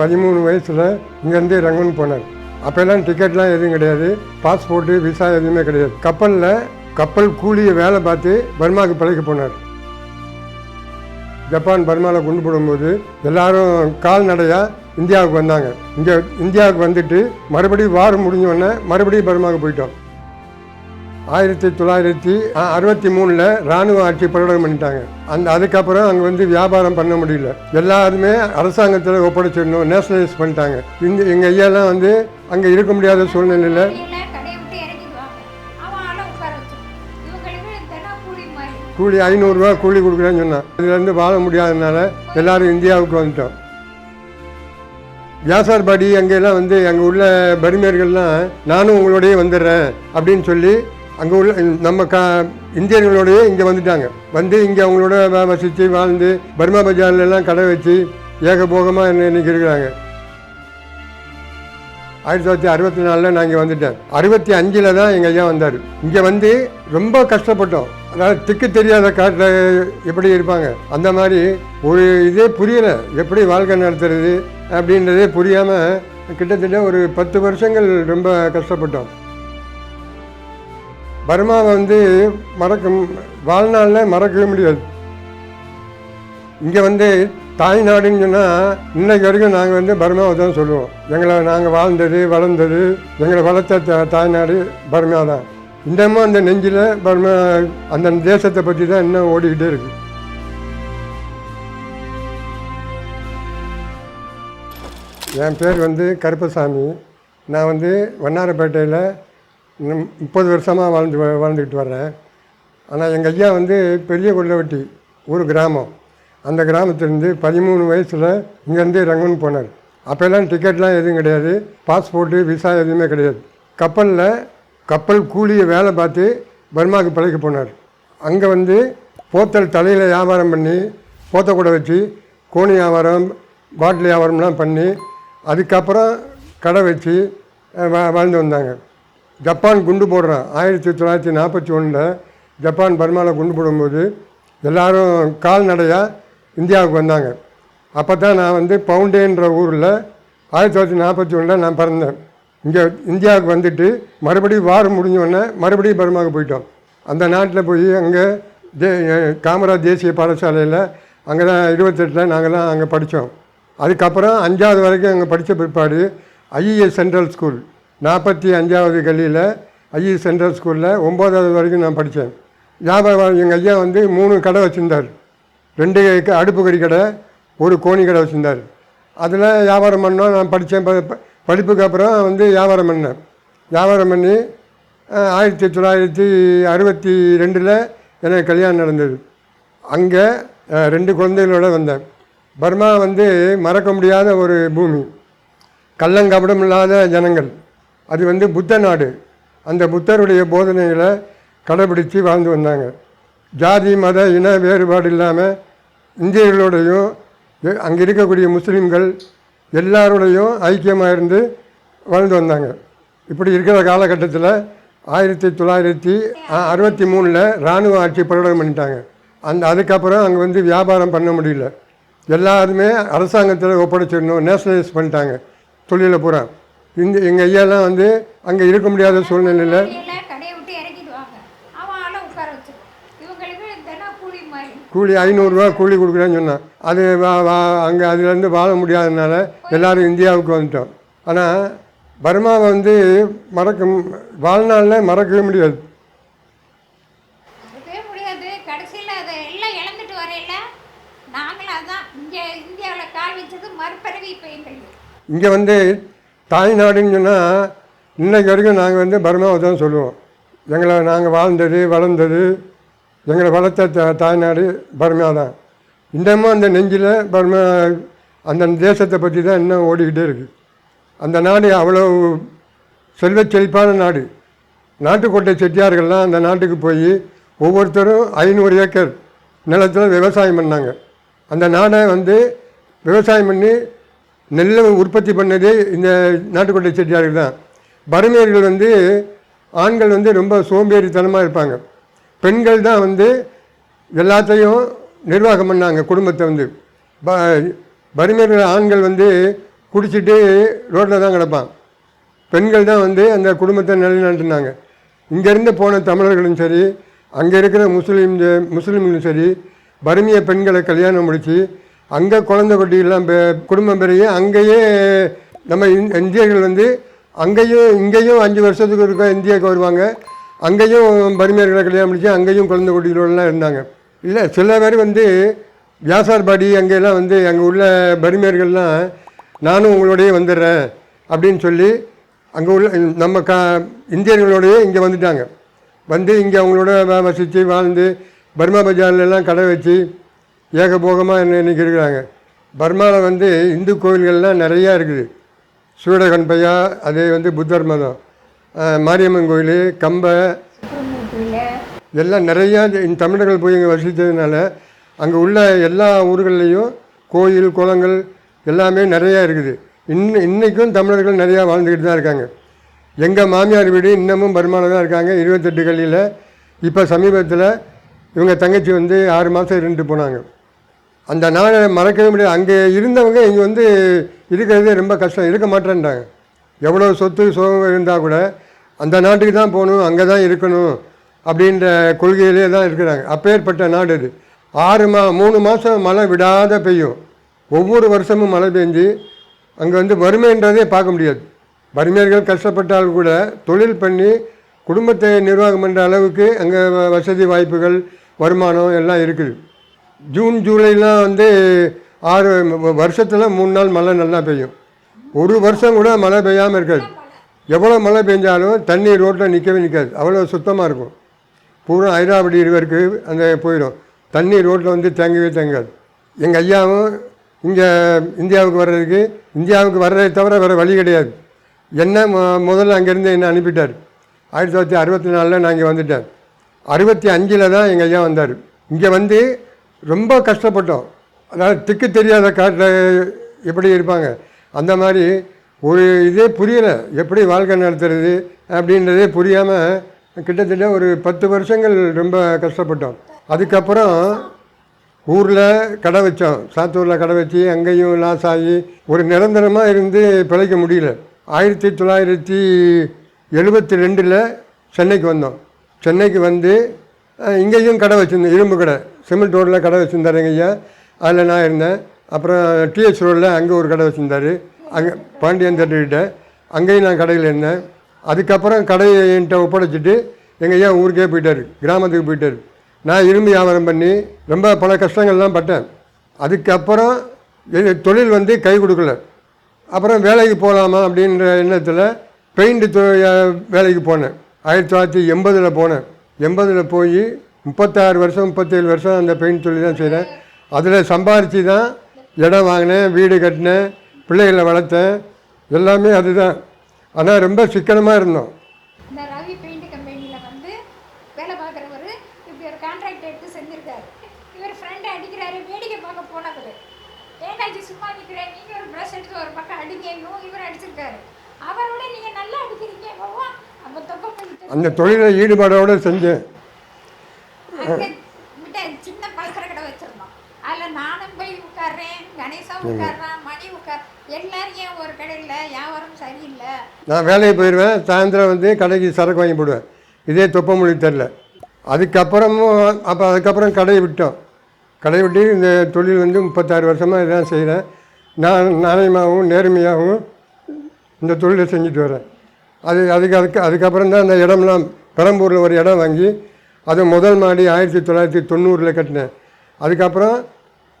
பதிமூணு வயசில் இங்கேருந்து ரங்கூன் போனார். அப்போல்லாம் டிக்கெட்லாம் எதுவும் கிடையாது. பாஸ்போர்ட்டு விசா எதுவுமே கிடையாது. கப்பலில் கப்பல் கூலியை வேலை பார்த்து பர்மாவுக்கு பிழைக்க போனார். ஜப்பான் பர்மாவில் கொண்டு போடும்போது எல்லாரும் கால்நடையாக இந்தியாவுக்கு வந்தாங்க. இங்கே இந்தியாவுக்கு வந்துட்டு மறுபடியும் வாரம் முடிஞ்ச உடனே மறுபடியும் பர்மாவுக்கு போயிட்டோம். ஆயிரத்தி தொள்ளாயிரத்தி அறுபத்தி மூணில் ராணுவ ஆட்சி பிரகடனம் பண்ணிட்டாங்க. அந்த அதுக்கப்புறம் அங்கே வந்து வியாபாரம் பண்ண முடியல. எல்லாருமே அரசாங்கத்தில் ஒப்படைச்சிடணும் நேஷனலைஸ் பண்ணிட்டாங்க. இந்த எங்கள் ஐயாலாம் வந்து அங்கே இருக்க முடியாத சூழ்நிலையில் கூலி ஐநூறுரூவா கூலி கொடுக்குறேன்னு சொன்னான். இதுலேருந்து வாழ முடியாதனால எல்லாரும் இந்தியாவுக்கு வந்துட்டோம். வியாசார்பாடி அங்கெல்லாம் வந்து அங்கே உள்ள பரிமையர்கள்லாம் நானும் உங்களோடயே வந்துடுறேன் அப்படின்னு சொல்லி அங்கே உள்ள நம்ம க இந்தியர்களோடயே இங்கே வந்துட்டாங்க. வந்து இங்கே அவங்களோட வசித்து வாழ்ந்து பர்மா பஜார்ல எல்லாம் கடை வச்சு ஏகபோகமாக என்ன இன்னைக்கு இருக்கிறாங்க. ஆயிரத்தி தொள்ளாயிரத்தி அறுபத்தி நாலில் நான் இங்கே வந்துட்டேன். அறுபத்தி அஞ்சில் தான் எங்கள் ஐயா வந்தார். இங்கே வந்து ரொம்ப கஷ்டப்பட்டோம். அதாவது திக்கு தெரியாத காட்டில் எப்படி இருப்பாங்க. அந்த மாதிரி ஒரு இதே புரியலை. எப்படி வாழ்க்கை நடத்துறது அப்படின்றதே புரியாமல் கிட்டத்தட்ட ஒரு பத்து வருஷங்கள் ரொம்ப கஷ்டப்பட்டோம். பர்மாவை வந்து மறக்க வாழ்நாளில் மறக்கவே முடியாது. இங்கே வந்து தாய்நாடுன்னு சொன்னால் இன்னைக்கு வரைக்கும் நாங்கள் வந்து பர்மாவை தான் சொல்லுவோம். எங்களை நாங்கள் வாழ்ந்தது வளர்ந்தது எங்களை வளர்த்த த- தாய்நாடு பர்மா தான். இன்னமும் அந்த நெஞ்சில் பர்மா அந்த தேசத்தை பற்றி தான் இன்னும் ஓடிக்கிட்டே இருக்கு. என் பேர் வந்து கருப்பசாமி. நான் வந்து வண்ணாரப்பேட்டையில் முப்பது வருஷமாக வாழ்ந்து வ- வாழ்ந்துக்கிட்டு வர்றேன் ஆனால் எங்கள் ஐயா வந்து பெரிய கொள்ளவட்டி ஒரு கிராமம். அந்த கிராமத்துலேருந்து பதிமூணு வயசில் இங்கேருந்து ரங்கூன் போனார். அப்போல்லாம் டிக்கெட்லாம் எதுவும் கிடையாது. பாஸ்போர்ட்டு விசா எதுவுமே கிடையாது. கப்பலில் கப்பல் கூலியை வேலை பார்த்து பர்மாவுக்கு பழகி போனார். அங்கே வந்து போத்தல் தலையில் வியாபாரம் பண்ணி போத்த கூட வச்சு கோணி வியாபாரம் பாட்டில் வியாபாரம்லாம் பண்ணி அதுக்கப்புறம் கடை வச்சு வா வாழ்ந்து வந்தாங்க. ஜப்பான் குண்டு போடுறான் ஆயிரத்தி தொள்ளாயிரத்தி நாற்பத்தி ஒன்றில் ஜப்பான் பர்மாவில் குண்டு போடும்போது எல்லாரும் கால்நடையாக இந்தியாவுக்கு வந்தாங்க. அப்போ தான் நான் வந்து பவுண்டேன்ற ஊரில் ஆயிரத்தி தொள்ளாயிரத்தி நாற்பத்தி ஒன்றில் நான் பிறந்தேன். இங்கே இந்தியாவுக்கு வந்துட்டு மறுபடியும் வாரம் முடிஞ்ச உடனே மறுபடியும் பர்மாவுக்கு போயிட்டோம். அந்த நாட்டில் போய் அங்கே தே காமராஜ் தேசிய பாடசாலையில் அங்கே தான் இருபத்தெட்டில் நாங்கள்லாம் அங்கே படித்தோம் அதுக்கப்புறம் அஞ்சாவது வரைக்கும் அங்கே படித்த பிற்பாடு ஐஏஎஸ் சென்ட்ரல் ஸ்கூல். நாற்பத்தி அஞ்சாவது கல்லியில் ஐஇ சென்ட்ரல் ஸ்கூலில் ஒம்போதாவது வரைக்கும் நான் படித்தேன். வியாபாரம் எங்கள் ஐயா வந்து மூணு கடை வச்சுருந்தார். ரெண்டு க- அடுப்பு கறி கடை ஒரு கோணி கடை வச்சுருந்தார். அதில் வியாபாரம் பண்ணோம். நான் படித்தேன். படிப்புக்கு அப்புறம் வந்து வியாபாரம் பண்ணேன். வியாபாரம் பண்ணி ஆயிரத்தி தொள்ளாயிரத்தி அறுபத்தி ரெண்டில் எனக்கு கல்யாணம் நடந்தது. அங்கே ரெண்டு குழந்தைகளோட வந்தேன். பர்மா வந்து மறக்க முடியாத ஒரு பூமி. கள்ளங்கபடம் இல்லாத ஜனங்கள். அது வந்து புத்த நாடு. அந்த புத்தருடைய போதனைகளை கடைபிடித்து வாழ்ந்து வந்தாங்க. ஜாதி மத இன வேறுபாடு இல்லாமல் இந்தியர்களோடையும் அங்கே இருக்கக்கூடிய முஸ்லீம்கள் எல்லாரோடையும் ஐக்கியமாக இருந்து வாழ்ந்து வந்தாங்க. இப்படி இருக்கிற காலகட்டத்தில் ஆயிரத்தி தொள்ளாயிரத்தி அறுபத்தி மூணில் இராணுவ ஆட்சி பிரகடனம் பண்ணிட்டாங்க. அந்த அதுக்கப்புறம் அங்கே வந்து வியாபாரம் பண்ண முடியல. எல்லாருமே அரசாங்கத்தில் ஒப்படைச்சிடணும் நேஷனலைஸ் பண்ணிட்டாங்க. தொழிலை பூரா. இந்த எங்கள் ஐயாலாம் வந்து அங்கே இருக்க முடியாத சூழ்நிலையில் கூலி ஐநூறுரூவா கூலி கொடுக்குறேன்னு சொன்னான். அது அங்கே அதுலேருந்து வாழ முடியாதனால எல்லாரும் இந்தியாவுக்கு வந்துட்டோம். ஆனால் பர்மாவை வந்து மறக்க வாழ்நாளில் மறக்கவே முடியாது. இங்கே வந்து தாய்நாடுன்னு சொன்னால் இன்றைக்கு வரைக்கும் நாங்கள் வந்து பர்மாவை தான் சொல்லுவோம். எங்களை நாங்கள் வாழ்ந்தது வளர்ந்தது எங்களை வளர்த்த த- தாய்நாடு பர்மா தான். இன்னமும் அந்த நெஞ்சில் பர்மா அந்த தேசத்தை பற்றி தான் இன்னும் ஓடிக்கிட்டே இருக்குது அந்த நாடு அவ்வளோ செல்வச் செழிப்பான நாடு. நாட்டுக்கோட்டை செட்டியார்கள்லாம் அந்த நாட்டுக்கு போய் ஒவ்வொருத்தரும் ஐநூறு ஏக்கர் நிலத்தில் விவசாயம் பண்ணாங்க. அந்த நாடை வந்து விவசாயம் பண்ணி நெல்லை உற்பத்தி பண்ணதே இந்த நாட்டுக்கோட்டை செட்டியார்கள் தான். பருமையர்கள் வந்து ஆண்கள் வந்து ரொம்ப சோம்பேறித்தனமாக இருப்பாங்க. பெண்கள் தான் வந்து எல்லாத்தையும் நிர்வாகம் பண்ணாங்க குடும்பத்தை வந்து. ப பரிமையர்கள் ஆண்கள் வந்து குடிச்சிட்டு ரோட்டில் தான் கிடப்பான் பெண்கள் தான் வந்து அந்த குடும்பத்தை நிலைநாட்டினாங்க. இங்கேருந்து போன தமிழர்களும் சரி அங்கே இருக்கிற முஸ்லீம் முஸ்லீம்களும் சரி பர்மிய பெண்களை கல்யாணம் முடித்து அங்கே குழந்தை குட்டியெல்லாம் பெ- குடும்பம் பெரிய அங்கேயே நம்ம இந்தியர்கள் வந்து அங்கேயும் இங்கேயும் அஞ்சு வருஷத்துக்கு இருக்க இந்தியாவுக்கு வருவாங்க. அங்கேயும் பரிமையர்களை கல்யாணம் முடிச்சு அங்கேயும் குழந்தை குட்டிகளோடலாம் இருந்தாங்க. இல்லை சில பேர் வந்து வியாசார்பாடி அங்கெல்லாம் வந்து அங்கே உள்ள பரிமையர்கள்லாம் நானும் உங்களோடையே வந்துடுறேன் அப்படின்னு சொல்லி அங்கே உள்ள நம்ம கா இந்தியர்களோடையே இங்கே வந்துட்டாங்க. வந்து இங்கே அவங்களோட வசித்து வாழ்ந்து பர்மா பஜார்ல கடை வச்சு ஏகபோகமாக இன்னைக்கு இருக்கிறாங்க பர்மாவில் வந்து இந்து கோயில்கள்லாம் நிறையா இருக்குது. சூடகன்பையா அதே வந்து புத்தர் மதம். மாரியம்மன் கோயில் கம்ப. எல்லாம் நிறையா இந்த தமிழர்கள் போய் இங்கே வசித்ததுனால அங்கே உள்ள எல்லா ஊர்கள்லேயும் கோயில் குளங்கள் எல்லாமே நிறையா இருக்குது. இன்னும் இன்றைக்கும் தமிழர்கள் நிறையா வாழ்ந்துக்கிட்டு தான் இருக்காங்க. எங்கள் மாமியார் வீடு இன்னமும் பர்மாவில் தான் இருக்காங்க. இருபத்தெட்டு கல்லியில் இப்போ சமீபத்தில் இவங்க தங்கச்சி வந்து ஆறு மாதம் இருந்துட்டு போனாங்க. அந்த நாளை மறக்கவே முடியாது. அங்கே இருந்தவங்க இங்கே வந்து இருக்கிறதே ரொம்ப கஷ்டம். இருக்க மாட்டேன்றாங்க. எவ்வளோ சொத்து சோகம் இருந்தால் கூட அந்த நாட்டுக்கு தான் போகணும் அங்கே தான் இருக்கணும் அப்படின்ற கொள்கையிலே தான் இருக்கிறாங்க. அப்பேற்பட்ட நாடு இது. ஆறு மா மூணு மாதம் மழை விடாத பெய்யும். ஒவ்வொரு வருஷமும் மழை பெஞ்சு அங்கே வந்து வறுமைன்றதே பார்க்க முடியாது. வறுமையர்கள் கஷ்டப்பட்டால் கூட தொழில் பண்ணி குடும்பத்தை நிர்வாகம் பண்ணுற அளவுக்கு அங்கே வசதி வாய்ப்புகள் வருமானம் எல்லாம் இருக்குது. ஜூன் ஜூலைலாம் வந்து ஆறு வருஷத்தில் மூணு நாள் மழை நல்லா பெய்யும். ஒரு வருஷம் கூட மழை பெய்யாமல் இருக்காது. எவ்வளோ மழை பெஞ்சாலும் தண்ணி ரோட்டில் நிற்கவே நிற்காது அவ்வளோ சுத்தமாக இருக்கும். பூரா ஐராவடி இருவருக்கு அந்த போயிடும். தண்ணி ரோட்டில் வந்து தேங்கவே தேங்காது. எங்கள் ஐயாவும் இங்கே இந்தியாவுக்கு வர்றதுக்கு இந்தியாவுக்கு வர்றதை தவிர வேறு வழி கிடையாது. என்ன மொ- முதல்ல அங்கேருந்து என்னை அனுப்பிட்டார். ஆயிரத்தி தொள்ளாயிரத்தி அறுபத்தி நாலில் நான் இங்கே வந்துட்டேன். அறுபத்தி அஞ்சில் தான் எங்கள் ஐயா வந்தார். இங்கே வந்து ரொம்ப கஷ்டப்பட்டோம். அதாவது திக்கு தெரியாத காட்டில் எப்படி இருப்பாங்க? அந்த மாதிரி ஒரு இதே புரியலை. எப்படி வாழ்க்கை நடத்துறது அப்படின்றதே புரியாமல் கிட்டத்தட்ட ஒரு பத்து வருஷங்கள் ரொம்ப கஷ்டப்பட்டோம். அதுக்கப்புறம் ஊரில் கடை வச்சோம். சாத்தூரில் கடை வச்சு அங்கேயும் லாஸ் ஆகி ஒரு நிரந்தரமாக இருந்து பிழைக்க முடியல. ஆயிரத்தி தொள்ளாயிரத்தி எழுபத்தி ரெண்டில் சென்னைக்கு வந்தோம். சென்னைக்கு வந்து இங்கேயும் கடை வச்சுருந்தோம். இரும்பு கடை. சிமெண்ட் ரோட்டில் கடை வச்சுருந்தாருங்க ஐயா. அதில் நான் இருந்தேன். அப்புறம் டிஎஸ் ரோடில் அங்கே ஒரு கடை வச்சுருந்தாரு. அங்கே பாண்டியன் தட்டுக்கிட்ட அங்கேயும் நான் கடையில் இருந்தேன். அதுக்கப்புறம் கடையை என்கிட்ட ஒப்படைச்சிட்டு எங்கள் ஐயா ஊருக்கே போயிட்டார். கிராமத்துக்கு போயிட்டார். நான் இரும்பு வியாபாரம் பண்ணி ரொம்ப பல கஷ்டங்கள்லாம் பட்டேன். அதுக்கப்புறம் எ- தொழில் வந்து கை கொடுக்கல. அப்புறம் வேலைக்கு போகலாமா அப்படின்ற எண்ணத்தில் பெயிண்ட் வேலைக்கு போனேன். ஆயிரத்தி தொள்ளாயிரத்தி எண்பதில் போனேன். எண்பதில் போய் முப்பத்தாறு வருஷம் முப்பத்தேழு வருஷம் அந்த பெயிண்ட் தொழில் தான் செய்கிறேன் அதில் சம்பாரித்து தான் இடம் வாங்கினேன் வீடு கட்டினேன் பிள்ளைகளை வளர்த்தேன். எல்லாமே அதுதான். ஆனால் ரொம்ப சிக்கனமாக இருந்தோம். இந்த ரவி பெயிண்ட் கம்பெனியில் வந்து வேலை பார்க்குறவர் இப்படி ஒரு கான்ட்ராக்ட் எடுத்து செஞ்சிருக்காரு. இவர் ஃப்ரெண்டை அடிக்கிறாரு வேடிக்கை பார்க்க போனவர் ஏண்டாச்சி சும்மா நிற்கிறேன் நீங்கள் ஒரு ப்ரஷ் எடுத்து ஒரு பக்கம் அடிக்கணும் இவர் அடிச்சிருக்காரு. அவரோட நீங்கள் நல்லா அடிக்கிறீங்க பாவா அப்போ தொப்பை பண்ணிட்டு அந்த தொழிலை ஈடுபாடோடு செஞ்சேன். சின்ன பலசர கடை வச்சிருந்தோம். அதில் நானும் போய் உட்கார்றேன் கணேசா உட்கார்றான் மணி உட்கார் எல்லாரும் ஏன் ஒரு கடையில் வியாபாரம் சரியில்லை? நான் வேலைக்கு போயிடுவேன் சாயந்தரம் வந்து கடைக்கு சரக்கு வாங்கி போடுவேன். இதே தொப்ப மொழி தெரில அதுக்கப்புறமும் அப்போ அதுக்கப்புறம் கடையை விட்டோம். கடையை விட்டு இந்த தொழில் வந்து முப்பத்தாறு வருஷமாக இதான் செய்கிறேன் நான் நாணயமாகவும் நேர்மையாகவும் இந்த தொழிலை செஞ்சுட்டு வரேன். அது அதுக்கு அதுக்கு அதுக்கப்புறம் தான் அந்த இடம்லாம் பெரம்பூரில் ஒரு இடம் வாங்கி அது முதல் மாடி ஆயிரத்தி தொள்ளாயிரத்தி தொண்ணூறில் கட்டினேன். அதுக்கப்புறம்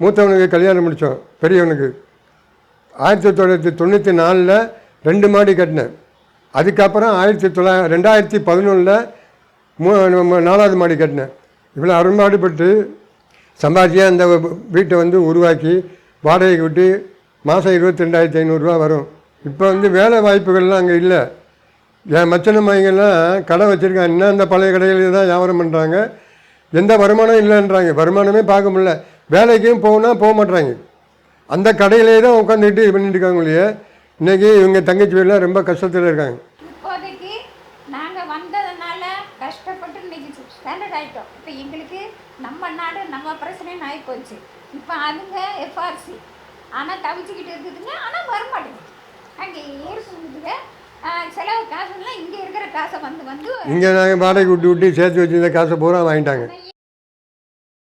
மூத்தவனுக்கு கல்யாணம் முடித்தோம் பெரியவனுக்கு. ஆயிரத்தி தொள்ளாயிரத்தி தொண்ணூற்றி நாலில் ரெண்டு மாடி கட்டினேன். அதுக்கப்புறம் ஆயிரத்தி தொள்ளா ரெண்டாயிரத்தி பதினொன்றில் மூ நாலாவது மாடி கட்டினேன். இவ்வளோ அரும்பாடுபட்டு சம்பாதிச்சியாக அந்த வீட்டை வந்து உருவாக்கி வாடகைக்கு விட்டு மாதம் இருபத்தி ரெண்டாயிரத்தி ஐநூறுரூவா வரும். இப்போ வந்து வேலை வாய்ப்புகள்லாம் அங்கே இல்லை. என் மச்சன மைங்கெல்லாம் கடை வச்சுருக்காங்க. இன்னும் அந்த பழைய கடைகளில் தான் வியாபாரம் பண்ணுறாங்க எந்த வருமானம் இல்லைன்றாங்க. வருமானமே பார்க்க முடியல. வேலைக்கும் போகணும்னா போக மாட்றாங்க. அந்த கடையிலே தான் உட்காந்துட்டு இது பண்ணிட்டு இருக்காங்க இல்லையே. இன்றைக்கி இவங்க தங்கச்சி பேர்லாம் ரொம்ப கஷ்டத்தில் இருக்காங்க. இப்போதைக்கு நாங்கள் வந்ததுனால கஷ்டப்பட்டு இன்னைக்கு ஸ்டாண்டர்ட் ஆகிட்டோம் இப்போ எங்களுக்கு நம்ம நாடு நம்ம பிரச்சனைன்னு போச்சு. இப்போ அதுங்க எஃப்ஆர்சி ஆனால் தவிச்சுக்கிட்டு இருக்குதுங்க. ஆனால் வர மாட்டேங்குது. அங்கே இருக்குதுங்க ஆஹ் செலவு காசுலாம் இங்கே இருக்கிற காசை வந்து வந்து இங்கே நாங்கள் வாடகை விட்டு விட்டு சேர்த்து வச்சுருந்த காசை பூரா வாங்கிட்டாங்க.